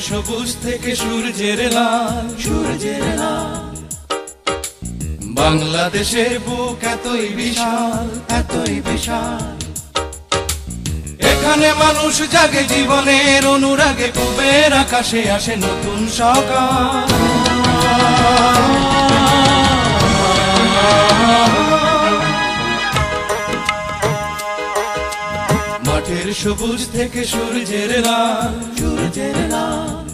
সবুজ থেকে সূর্যের লাল। সূর্যের লাল। বাংলাদেশের বুক এতই বিশাল। এতই বিশাল। এখানে মানুষ জাগে জীবনের অনুরাগে কুবের আকাশে আসে নতুন সকাল। মাঠের সবুজ থেকে সূর্যের লাল সূর্যের লাল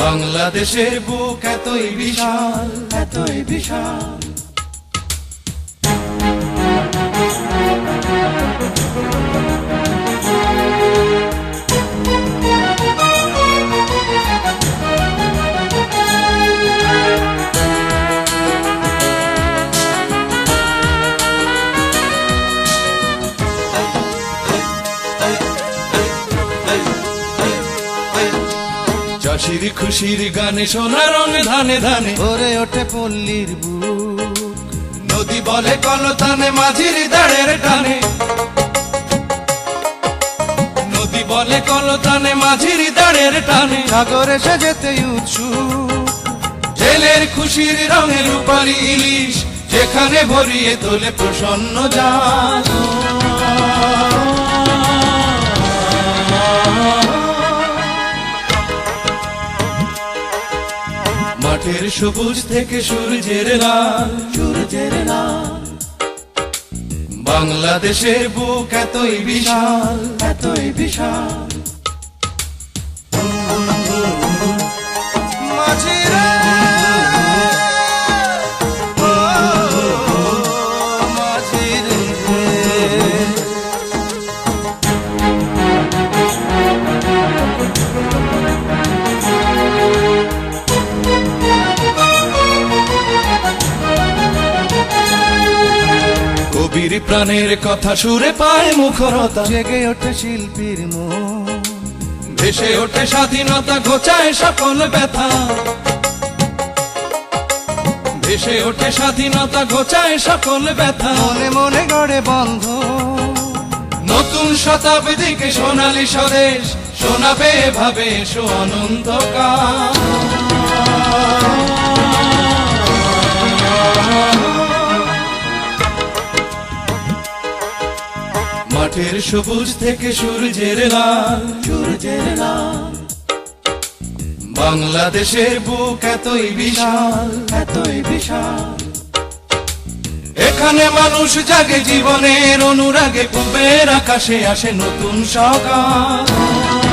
বাংলাদেশের বুক এতই বিশাল। এতই বিশাল। চাষির খুশির গানে সোনা রং ধানে ধানে। ভরে ওঠে পল্লীর বুক। নদী বলে কলতানে মাঝির দাঁড়ের টানে। নদী বলে কলতানে মাঝির দাঁড়ের টানে। সাগর যেতে উৎসুক। জেলের খুশির রঙের রূপালি ইলিশ যেখানে ভরিয়ে তোলে প্রসন্ন জান মাঠের সবুজ থেকে সূর্যের লাল। সূর্যের লাল। বাংলাদেশের বুক এতই বিশাল। এতই বিশাল। কবির প্রাণের কথা সুরে পায় মুখরতা। জেগে ওঠে শিল্পীর মন। ভেসে ওঠে স্বাধীনতা ঘোচায় সকল ব্যথা। ভেসে ওঠে স্বাধীনতা ঘোচায় সকল ব্যথা। মনে মনে গড়ে বন্ধ নতুন শতাব্দীকে সোনালী স্বদেশ শোনাবে ভাবে এসো অনন্তকাল। মাঠের সবুজ থেকে সূর্যের লাল। সূর্যের লাল। বাংলাদেশের বুক এতই বিশাল। এতই বিশাল। এখানে মানুষ জাগে জীবনের অনুরাগে পূবের আকাশে আসে নতুন সকাল।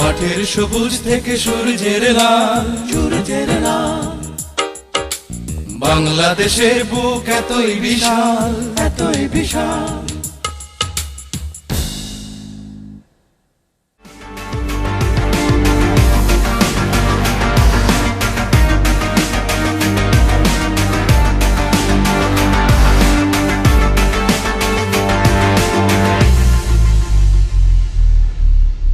মাঠের সবুজ থেকে সূর্যের লাল সূর্যের লাল। বাংলাদেশের বুক এতই বিশাল এতই বিশাল।